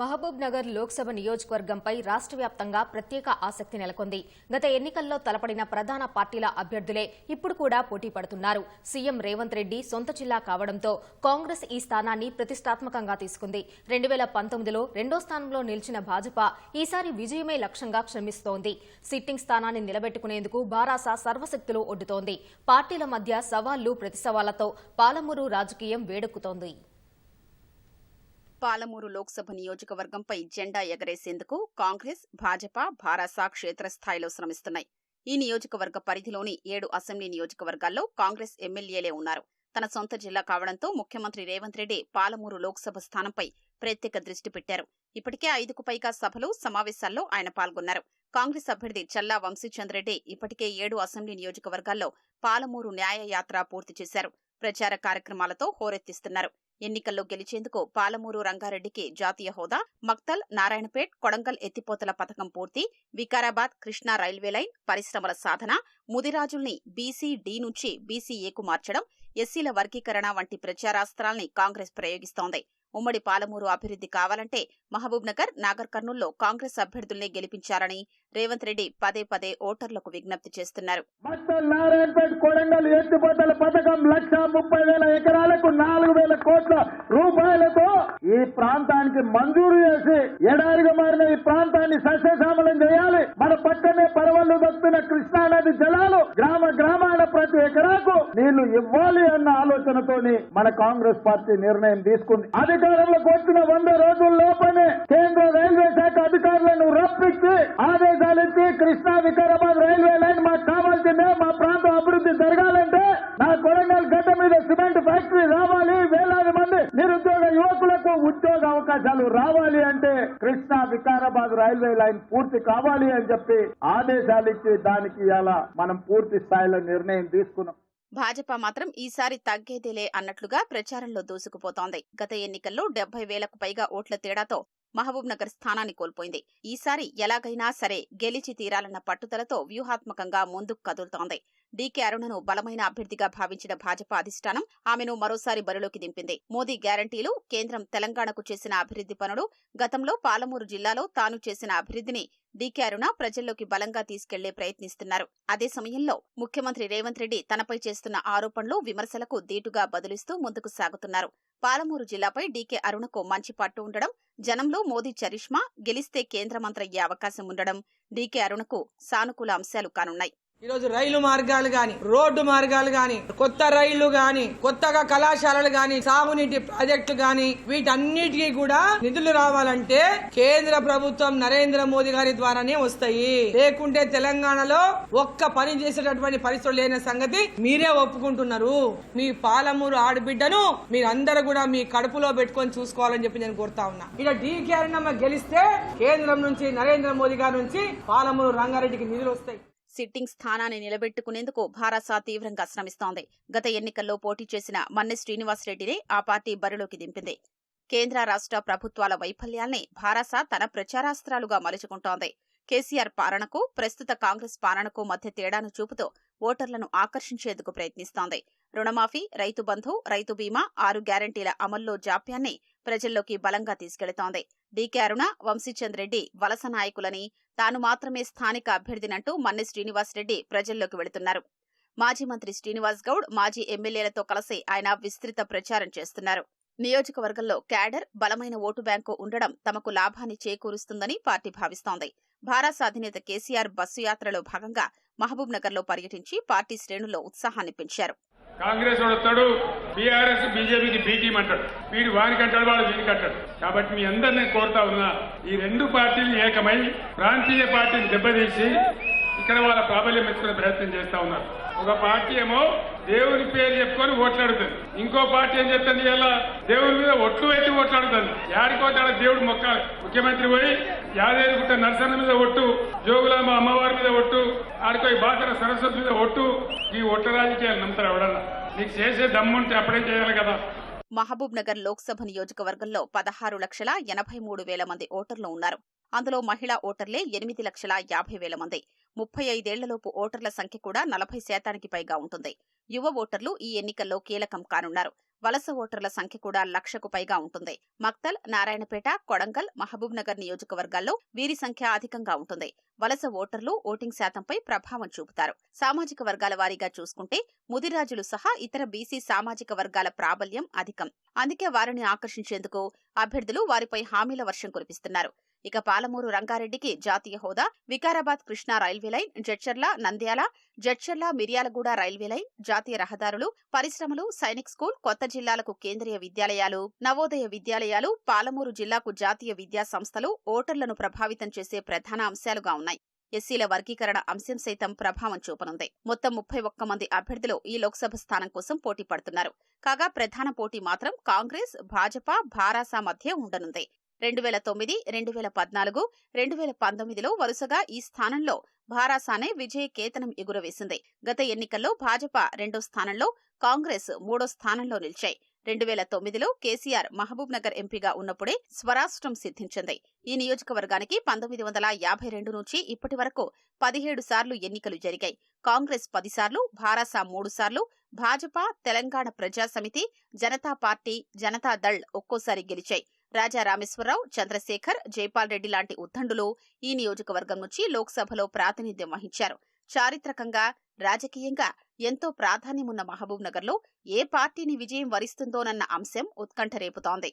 మహబూబ్ నగర్ లోక్సభ నియోజకవర్గంపై రాష్ట్ర వ్యాప్తంగా ప్రత్యేక ఆసక్తి నెలకొంది. గత ఎన్నికల్లో తలపడిన ప్రధాన పార్టీల అభ్యర్థులే ఇప్పుడు కూడా పోటీ పడుతున్నారు. సీఎం రేవంత్ రెడ్డి సొంత జిల్లా కావడంతో కాంగ్రెస్ ఈ స్థానాన్ని ప్రతిష్టాత్మకంగా తీసుకుంది. రెండు వేల పంతొమ్మిదిలో రెండో స్థానంలో నిలిచిన భాజపా ఈసారి విజయమే లక్ష్యంగా క్షమిస్తోంది. సిట్టింగ్ స్థానాన్ని నిలబెట్టుకునేందుకు బారాస సర్వశక్తులు ఒడ్డుతోంది. పార్టీల మధ్య సవాళ్ళు ప్రతిసవాళ్ళతో పాలమూరు రాజకీయం వేడెక్కుతోంది. పాలమూరు లోక్సభ నియోజకవర్గంపై జెండా ఎగరేసేందుకు కాంగ్రెస్ భాజపా భారసా క్షేత్రస్థాయిలో శ్రమిస్తున్నాయి. ఈ నియోజకవర్గ పరిధిలోని ఏడు అసెంబ్లీ నియోజకవర్గాల్లో కాంగ్రెస్ ఎమ్మెల్యేలే ఉన్నారు. తన సొంత జిల్లా కావడంతో ముఖ్యమంత్రి రేవంత్ రెడ్డి పాలమూరు లోక్సభ స్థానంపై ప్రత్యేక దృష్టి పెట్టారు. ఇప్పటికే ఐదుకు పైగా సభలు సమావేశాల్లో ఆయన పాల్గొన్నారు. కాంగ్రెస్ అభ్యర్థి చల్లా వంశీచంద్రెడ్డి ఇప్పటికే ఏడు అసెంబ్లీ నియోజకవర్గాల్లో పాలమూరు న్యాయ యాత్ర పూర్తి చేశారు. ప్రచార కార్యక్రమాలతో హోరెత్తిస్తున్నారు. ఎన్నికల్లో గెలిచేందుకు పాలమూరు రంగారెడ్డికి జాతీయ హోదా మక్తల్ నారాయణపేట్ కొడంగల్ ఎత్తిపోతల పథకం పూర్తి వికారాబాద్ కృష్ణా రైల్వే లైన్ పరిశ్రమల సాధన ముదిరాజుల్ని బీసీ డి నుంచి బీసీఏకు మార్చడం ఎస్సీల వర్గీకరణ వంటి ప్రచారాస్త్రాల్ని కాంగ్రెస్ ప్రయోగిస్తోంది. ఉమ్మడి పాలమూరు అభివృద్ధి కావాలంటే మహబూబ్ నగర్ నాగర్ కర్నూల్లో కాంగ్రెస్ అభ్యర్థుల్ని గెలిపించారని రేవంత్ రెడ్డి పదే పదే ఓటర్లకు విజ్ఞప్తి చేస్తున్నారు. కోట్ల రూపాయలతో ఈ ప్రాంతానికి మంజూరు చేసి ఎడారిగా మారిన ఈ ప్రాంతాన్ని సస్యశ్యామలం చేయాలి. మన పక్కనే పరవళ్ళు దక్కుతున్న కృష్ణానది జలాలు గ్రామ గ్రామాల ప్రతి ఎకరాకు నీళ్ళు ఇవ్వాలి అన్న ఆలోచనతోని మన కాంగ్రెస్ పార్టీ నిర్ణయం తీసుకుంది. అధికారంలోకి వచ్చిన వంద రోజుల లోపలే కేంద్ర రైల్వే శాఖ అధికారులను రప్పించి ఆదేశాలు ఇచ్చి కృష్ణా వికారాబాద్ రైల్వే అవకాశాలు రావాలి అంటే కృష్ణా వికారాబాద్ రైల్వే లైన్ పూర్తి కావాలి అని చెప్పి ఆదేశాలు ఇచ్చి దానికి అలా మనం పూర్తి స్థాయిలో నిర్ణయం తీసుకున్నాం. భాజపా మాత్రం ఈసారి తగ్గేదేలే అన్నట్లుగా ప్రచారంలో దూసుకుపోతోంది. గత ఎన్నికల్లో డెబ్బై వేలకు పైగా ఓట్ల తేడాతో మహబూబ్ నగర్ స్థానాన్ని కోల్పోయింది. ఈసారి ఎలాగైనా సరే గెలిచి తీరాలన్న పట్టుదలతో వ్యూహాత్మకంగా ముందుకు కదులుతోంది. డీకే అరుణను బలమైన అభ్యర్థిగా భావించిన భాజపా అధిష్టానం ఆమెను మరోసారి బరిలోకి దింపింది. మోదీ గ్యారంటీలు కేంద్రం తెలంగాణకు చేసిన అభివృద్ధి పనులు గతంలో పాలమూరు జిల్లాలో తాను చేసిన అభివృద్ధిని డీకే అరుణ ప్రజల్లోకి బలంగా తీసుకెళ్ళే ప్రయత్నిస్తున్నారు. అదే సమయంలో ముఖ్యమంత్రి రేవంత్ రెడ్డి తనపై చేస్తున్న ఆరోపణలు విమర్శలకు దీటుగా బదులిస్తూ ముందుకు సాగుతున్నారు. పాలమూరు జిల్లాపై డీకే అరుణకు మంచి పట్టు ఉండడం జనంలో మోదీ చరిష్మా గెలిస్తే కేంద్ర మంత్రి అయ్యే అవకాశం ఉండడం డీకే అరుణకు సానుకూల అంశాలు కానున్నాయి. ఈరోజు రైలు మార్గాలు గాని రోడ్డు మార్గాలు గాని కొత్త రైళ్ళు గాని కొత్తగా కళాశాలలు గాని సాగునీటి ప్రాజెక్టులు గాని వీటన్నిటికీ కూడా నిధులు రావాలంటే కేంద్ర ప్రభుత్వం నరేంద్ర మోదీ గారి ద్వారానే వస్తాయి. లేకుంటే తెలంగాణలో ఒక్క పని చేసేటటువంటి పరిస్థితులు లేని సంగతి మీరే ఒప్పుకుంటున్నారు. మీ పాలమూరు ఆడబిడ్డను మీరందరూ కూడా మీ కడుపులో పెట్టుకొని చూసుకోవాలని చెప్పి నేను కోరుతా ఉన్నా. ఇక డీకే అరుణమ్మ గెలిస్తే కేంద్రం నుంచి నరేంద్ర మోదీ గారి నుంచి పాలమూరు రంగారెడ్డికి నిధులు వస్తాయి. సిట్టింగ్ స్థానాన్ని నిలబెట్టుకునేందుకు భారసా తీవ్రంగా శ్రమిస్తోంది. గత ఎన్నికల్లో పోటీ చేసిన మన్నె శ్రీనివాసరెడ్డిని ఆ పార్టీ బరిలోకి దింపింది. కేంద్ర రాష్ట్ర ప్రభుత్వాల వైఫల్యాల్ని భారస తన ప్రచారాస్త్రాలుగా మలుచుకుంటోంది. కేసీఆర్ పాలనకు ప్రస్తుత కాంగ్రెస్ పాలనకు మధ్య తేడాను చూపుతూ ఓటర్లను ఆకర్షించేందుకు ప్రయత్నిస్తోంది. రుణమాఫీ రైతు బంధు రైతు బీమా ఆరు గ్యారంటీల అమల్లో జాప్యాన్ని ప్రజల్లోకి బలంగా తీసుకెళుతోంది. డీకే అరుణ వంశీచంద్ రెడ్డి వలస నాయకులని తాను మాత్రమే స్థానిక అభ్యర్థినంటూ మన్నె శ్రీనివాసరెడ్డి ప్రజల్లోకి వెళుతున్నారు. మాజీ మంత్రి శ్రీనివాస్ గౌడ్ మాజీ ఎమ్మెల్యేలతో కలిసి ఆయన విస్తృత ప్రచారం చేస్తున్నారు. నియోజకవర్గంలో క్యాడర్ బలమైన ఓటు బ్యాంకు ఉండడం తమకు లాభాన్ని చేకూరుస్తుందని పార్టీ భావిస్తోంది. భారత అధినేత కేసీఆర్ బస్సు యాత్రలో భాగంగా మహబూబ్ నగర్లో పర్యటించి పార్టీ శ్రేణుల్లో ఉత్సాహాన్ని పెంచారు. కాంగ్రెస్ వాడు వస్తాడు బీఆర్ఎస్ బీజేపీకి బీటీం అంటాడు. వీడు వానికి అంటాడు వాడు వీనికి అంటాడు. కాబట్టి మీ అందరినీ కోరుతా ఉన్నా ఈ రెండు పార్టీలు ఏకమై ప్రాంతీయ పార్టీని దెబ్బతీసి ఇక్కడ వాళ్ళ ప్రాబల్యం పెంచుకునే ప్రయత్నం చేస్తా ఉన్నారు. ఒక పార్టీ ఏమో దేవుని పేరు చెప్పుకొని ఓట్లాడుతుంది. ఇంకో పార్టీ ఏం చెప్తుంది ఇలా? దేవుని మీద ఒట్లు పెట్టి ఓట్లాడుతుంది. యాడికోతే ఆడ దేవుడు మొక్క ముఖ్యమంత్రి పోయి యాదేవిగుట్ట నరసన్న మీద ఒట్టు జోగులాంబ అమ్మవారి మీద ఒట్టు ఆడిపోయి బాసర సరస్వతి మీద ఒట్టు ఈ ఒట్ట రాజకీయాలు నమ్ముతారు ఎవడన్నా నీకు చేసే దమ్ముంటే అప్పుడే చేయాలి కదా? మహబూబ్ నగర్ లోక్సభ నియోజకవర్గంలో పదహారు లక్షల ఎనభై మూడు వేల మంది ఓటర్లు ఉన్నారు. అందులో మహిళా ఓటర్లే ఎనిమిది లక్షల యాభై వేల మంది. ముప్పై ఐదేళ్ళలోపు ఓటర్ల సంఖ్య కూడా నలభై శాతానికి పైగా ఉంటుంది. యువ ఓటర్లు ఈ ఎన్నికల్లో కీలకం కానున్నారు. వలస ఓటర్ల సంఖ్య కూడా లక్షకు పైగా ఉంటుంది. మక్తల్ నారాయణపేట కొడంగల్ మహబూబ్ నగర్ నియోజకవర్గాల్లో వీరి సంఖ్య అధికంగా ఉంటుంది. వలస ఓటర్లు ఓటింగ్ శాతంపై ప్రభావం చూపుతారు. సామాజిక వర్గాల వారీగా చూసుకుంటే ముదిరాజులు సహా ఇతర బీసీ సామాజిక వర్గాల ప్రాబల్యం అధికం. అందుకే వారిని ఆకర్షించేందుకు అభ్యర్థులు వారిపై హామీల వర్షం కురిపిస్తున్నారు. ఇక పాలమూరు రంగారెడ్డికి జాతీయ హోదా Vikarabad Krishna railway line Jadcherla Nandyal Jadcherla Miryalaguda railway line జాతీయ రహదారులు పరిశ్రమలు సైనిక్ స్కూల్ కొత్త జిల్లాలకు కేంద్రీయ విద్యాలయాలు నవోదయ విద్యాలయాలు పాలమూరు జిల్లాకు జాతీయ విద్యా సంస్థలు ఓటర్లను ప్రభావితం చేసే ప్రధాన అంశాలుగా ఉన్నాయి. ఎస్సీల వర్గీకరణ అంశం సైతం ప్రభావం చూపనుంది. మొత్తం ముప్పై ఒక్క మంది అభ్యర్థులు ఈ లోక్సభ స్థానం కోసం పోటీ పడుతున్నారు. కాగా ప్రధాన పోటీ మాత్రం కాంగ్రెస్ భాజపా భారాసా మధ్య ఉండనుంది. రెండు వేల తొమ్మిది రెండు వేల పద్నాలుగు రెండు వేల పంతొమ్మిదిలో వరుసగా ఈ స్థానంలో భారాసానే విజయ కేతనం ఎగురవేసింది. గత ఎన్నికల్లో భాజపా రెండో స్థానంలో కాంగ్రెస్ మూడో స్థానంలో నిలిచాయి. రెండు వేల తొమ్మిదిలో కేసీఆర్ మహబూబ్ నగర్ ఎంపీగా ఉన్నప్పుడే స్వరాష్ట్రం సిద్ధించింది. ఈ నియోజకవర్గానికి పంతొమ్మిది వందల యాభై రెండు నుంచి ఇప్పటి వరకు పదిహేడు సార్లు ఎన్నికలు జరిగాయి. కాంగ్రెస్ పదిసార్లు భారాసా మూడు సార్లు భాజపా తెలంగాణ ప్రజా సమితి జనతా పార్టీ జనతాదళ్ ఒక్కోసారి గెలిచాయి. రాజా రామేశ్వరరావు చంద్రశేఖర్ జైపాల్ రెడ్డి లాంటి ఉద్దండులు ఈ నియోజకవర్గం నుంచి లోక్సభలో ప్రాతినిధ్యం వహించారు. చారిత్రకంగా రాజకీయంగా ఎంతో ప్రాధాన్యమున్న మహబూబ్ నగర్లో ఏ పార్టీని విజయం వరిస్తుందోనన్న అంశం ఉత్కంఠ రేపుతోంది.